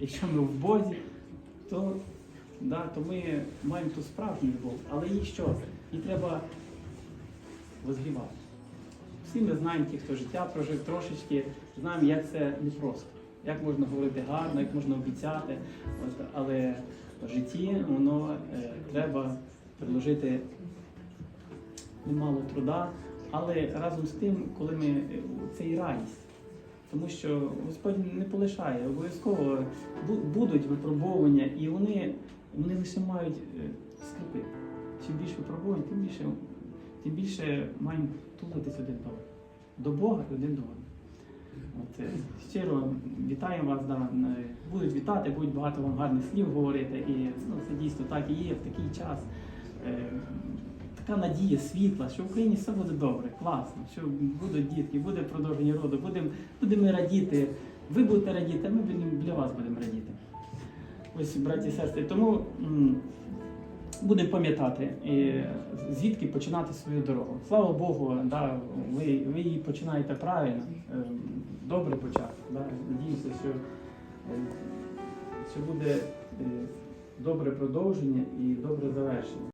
Якщо ми в Бозі, то, да, то ми маємо ту справжню любов. Але її що? Її треба возгрівати. Всі ми знаємо, ті, хто життя прожив трошечки, знаємо, як це непросто. Як можна говорити гарно, як можна обіцяти. От, але в житті воно е, треба приложити немало труда, але разом з тим, коли ми е, це і радість. Тому що Господь не полишає, обов'язково будуть випробовування, і вони, вони лише мають е, скрипи. Чим більше випробувань, тим більше, тим більше маємо тулитись один до. До Бога і один до. От, е, щиро вітаємо вас. Да, будуть вітати, будуть багато вам гарних слів говорити. І ну, це дійсно так і є в такий час. Така надія, світла, що в Україні все буде добре, класно, що будуть дітки, буде продовження роду, будемо будемо радіти. Ви будете радіти, а ми для вас будемо радіти. Ось, браті і сестри, тому будемо пам'ятати, звідки починати свою дорогу. Слава Богу, да, ви, ви її починаєте правильно, е, добре почати. Да. Надіюся, що, е, що буде е, добре продовження і добре завершення.